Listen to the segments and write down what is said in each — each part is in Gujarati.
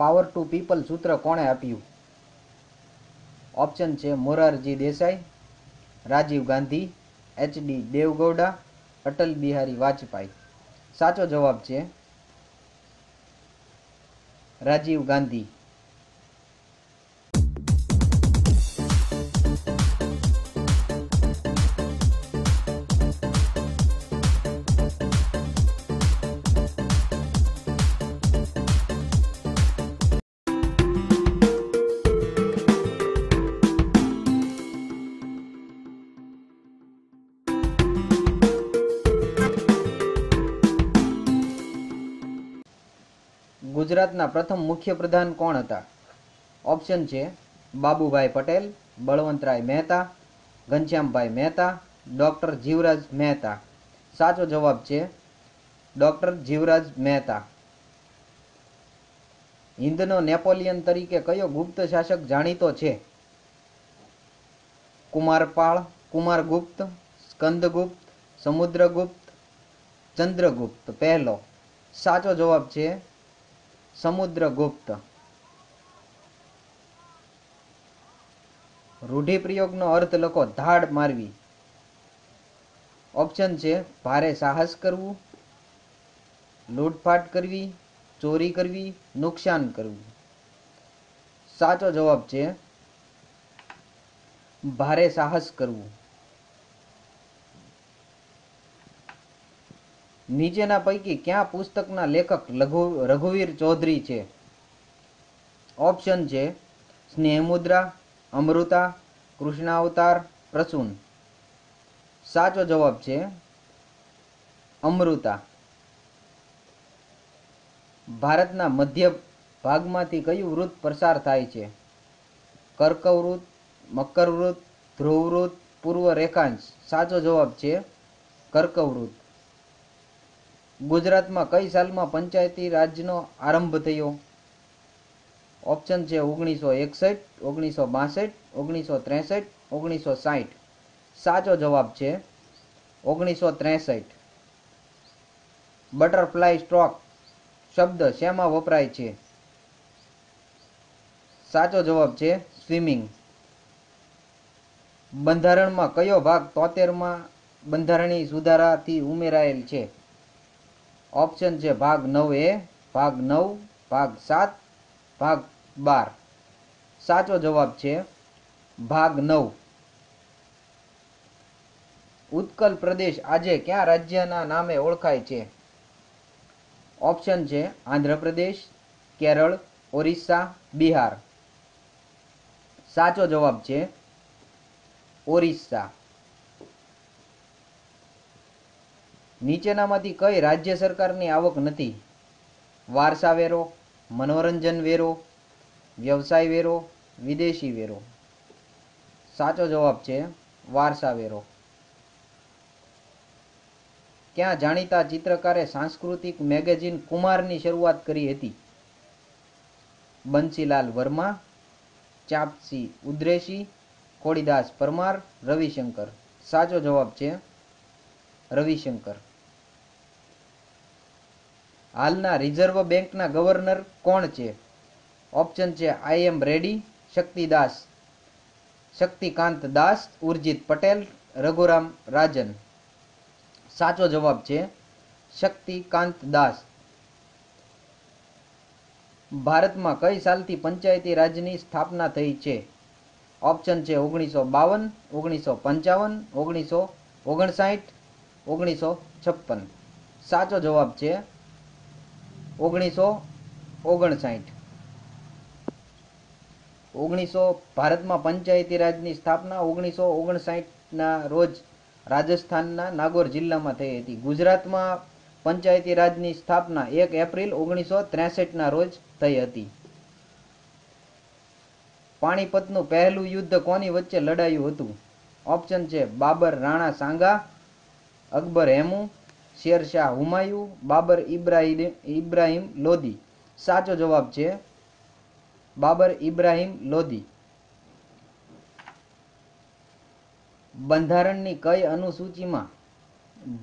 પાવર ટુ પીપલ સૂત્ર કોણે આપ્યું? ઓપ્શન છે મોરારજી દેસાઈ, રાજીવ ગાંધી એચડી દેવગૌડા, અટલ બિહારી વાજપેયી. સાચો જવાબ છે રાજીવ ગાંધી. ગુજરાતના પ્રથમ મુખ્યપ્રધાન કોણ હતા? ઓપ્શન છે બાબુભાઈ પટેલ, બળવંતરાય મહેતા, ઘનશ્યામભાઈ મહેતા, ડૉક્ટર જીવરાજ મહેતા. સાચો જવાબ છે ડૉક્ટર જીવરાજ મહેતા. હિન્દનો નેપોલિયન તરીકે કયો ગુપ્ત શાસક જાણીતો છે? કુમારપાળ, કુમારગુપ્ત, સ્કંદગુપ્ત, સમુદ્રગુપ્ત, ચંદ્રગુપ્ત. પહેલો સાચો જવાબ છે સમુદ્રગુપ્ત. રૂઢિપ્રયોગનો અર્થ લખો, ધાડ મારવી. ઓપ્શન છે, ભારે સાહસ કરવું, લૂંટફાટ કરવી, ચોરી કરવી, નુકસાન કરવું. સાચો જવાબ છે, ભારે સાહસ કરવું. નીચેના પૈકી ક્યાં પુસ્તકના લેખક લઘુ, રઘુવીર ચૌધરી છે? ઓપ્શન છે, સ્નેહમુદ્રા, અમૃતા, કૃષ્ણાવતાર, પ્રસૂન. સાચો જવાબ છે, અમૃતા. ભારતના મધ્ય ભાગમાંથી કયું વૃત્ત પસાર થાય છે? કર્કવૃત, મકરવૃત ધ્રુવવૃત્ત પૂર્વ રેખાંશ. સાચો જવાબ છે કર્કવૃત્ત ગુજરાતમાં કઈ સાલમાં પંચાયતી રાજનો આરંભ થયો? ઓપ્શન છે ઓગણીસો એકસઠ, ઓગણીસો બાસઠ, ઓગણીસો ત્રેસઠ, ઓગણીસો સાઠ. સાચો જવાબ છે ઓગણીસો ત્રેસઠ. બટરફ્લાય સ્ટ્રોક શબ્દ શેમાં વપરાય છે? સાચો જવાબ છે સ્વિમિંગ બંધારણમાં કયો ભાગ તોતેરમાં બંધારણીય સુધારાથી ઉમેરાયેલ છે? ઓપ્શન છે ભાગ નવ એ, ભાગ નવ, ભાગ સાત, ભાગ બાર. સાચો જવાબ છે ભાગ નવ. ઉત્કલ પ્રદેશ આજે ક્યાં રાજ્યના નામે ઓળખાય છે? ઓપ્શન છે આંધ્રપ્રદેશ કેરળ, ઓરિસ્સા, બિહાર. સાચો જવાબ છે ઓરિસ્સા. નીચેનામાંથી કઈ રાજ્ય સરકારની આવક નથી? વારસા વેરો, મનોરંજન વેરો, વ્યવસાય વેરો, વિદેશી વેરો? સાચો જવાબ છે વારસા વેરો. ક્યાં જાણીતા ચિત્રકારે સાંસ્કૃતિક મેગેઝિન કુમારની શરૂઆત કરી હતી? બંસીલાલ વર્મા, ચાપસી ઉદ્રેશી, કોળીદાસ પરમાર, રવિશંકર. સાચો જવાબ છે રવિશંકર. હાલના રિઝર્વ બેંકના ગવર્નર કોણ છે? ઓપ્શન છે I M ready Shaktidas Shaktikanta Das, Urjit Patel, Raghuram Rajan. સાચો જવાબ છે, શક્તિકાંત દાસ. ભારતમાં કઈ સાલથી પંચાયતી રાજની સ્થાપના થઈ છે? ઓપ્શન છે, ઓગણીસો બાવન, ઓગણીસો પંચાવન, ઓગણીસો ઓગણસાઠ, ઓગણીસો છપ્પન. સાચો જવાબ છે ઓગણીસો ઓગણસાઠ. ઓગણીસો ભારતમાં પંચાયતી રાજની સ્થાપના ઓગણીસો ઓગણસાઠના રોજ રાજસ્થાનના નાગોર જિલ્લામાં થઈ હતી. ગુજરાતમાં પંચાયતી રાજની સ્થાપના એક એપ્રિલ ઓગણીસો ત્રેસઠના રોજ થઈ હતી. પાણીપતનું પહેલું યુદ્ધ કોની વચ્ચે લડાયું હતું? ઓપ્શન છે બાબર રાણા સાંગા, અકબર હેમુ શેરશાહ હુમાયુ, બાબર ઇબ્રાહિમ ઇબ્રાહિમ લોધી સાચો જવાબ છે બાબર ઇબ્રાહિમ લોધી બંધારણની કઈ અનુસૂચિમાં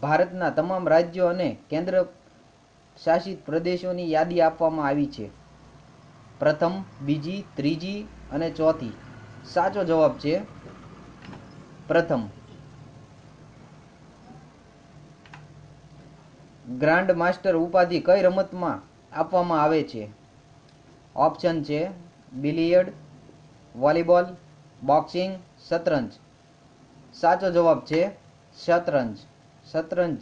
ભારતના તમામ રાજ્યો અને કેન્દ્ર શાસિત પ્રદેશોની યાદી આપવામાં આવી છે? પ્રથમ, બીજી, ત્રીજી અને ચોથી. સાચો જવાબ છે પ્રથમ. ગ્રાન્ડ માસ્ટર ઉપાધિ કઈ રમતમાં આપવામાં આવે છે? ઓપ્શન છે બિલિયર્ડ, વોલીબોલ, બોક્સિંગ, શતરંજ. સાચો જવાબ છે શતરંજ. શતરંજ.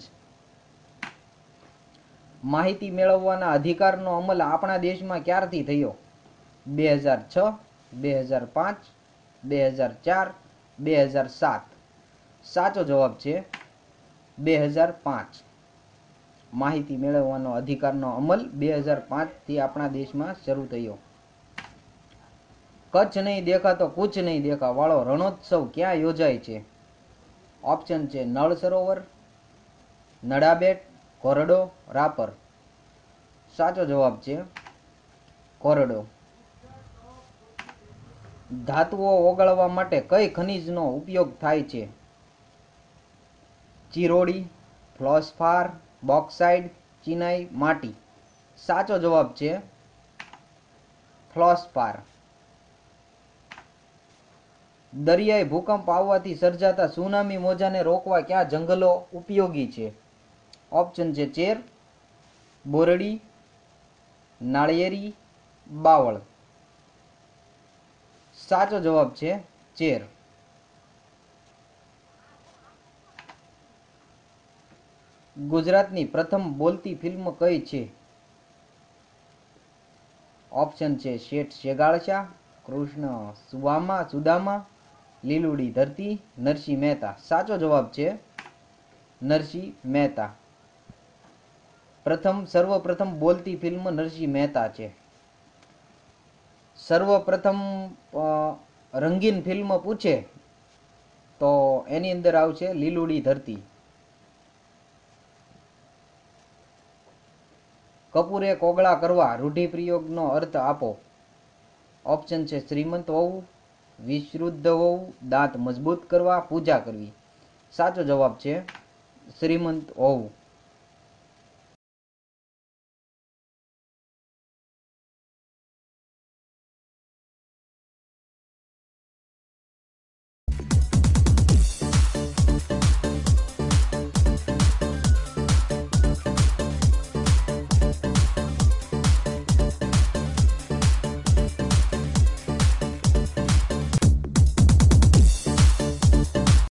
માહિતી મેળવવાના અધિકારનો અમલ આપણા દેશમાં ક્યારથી થયો? બે હજાર છ, બે હજાર પાંચ, બે હજાર ચાર, બે હજાર સાત. સાચો જવાબ છે બે હજાર પાંચ. માહિતી મેળવવાનો અધિકારનો અમલ બે હજાર પાંચથી આપણા દેશમાં શરૂ થયો. કચ્છ નહીં દેખા તો કુછ નહીં દેખા વાળો રણોત્સવ ક્યાં યોજાય છે? ઓપ્શન છે નળ સરોવર, નડાબેટ, કોરડો, રાપર. સાચો જવાબ છે કોરડો. ધાતુઓ ઓગાળવા માટે કઈ ખનિજનો ઉપયોગ થાય છે? ચિરોડી, ફ્લોસ્ફાર બોક્સાઇડ, ચિનાઈ, માટી. સાચો જવાબ છે ફ્લોસ્પાર દરિયાઈ ભૂકંપ આવવાથી સર્જાતા સુનામી મોજાને રોકવા ક્યાં જંગલો ઉપયોગી છે? ઓપ્શન છે ચેર, બોરડી, નાળિયેરી, બાવળ. સાચો જવાબ છે ચેર. ગુજરાતની પ્રથમ બોલતી ફિલ્મ કઈ છે? ઓપ્શન છે શેઠ શેગાળશા, કૃષ્ણ સુવામા સુદામા, લીલુડી ધરતી, નરસિંહ મહેતા. સાચો જવાબ છે નરસિંહ મહેતા. પ્રથમ સર્વપ્રથમ બોલતી ફિલ્મ નરસિંહ મહેતા છે. સર્વપ્રથમ રંગીન ફિલ્મ પૂછે તો એની અંદર આવશે લીલુડી ધરતી. કપૂરે કોગળા કરવા રૂઢિપ્રયોગનો અર્થ આપો. ઓપ્શન છે શ્રીમંત હોવું, વિશુદ્ધ હોવું, દાંત મજબૂત કરવા, પૂજા કરવી. સાચો જવાબ છે શ્રીમંત હોવું.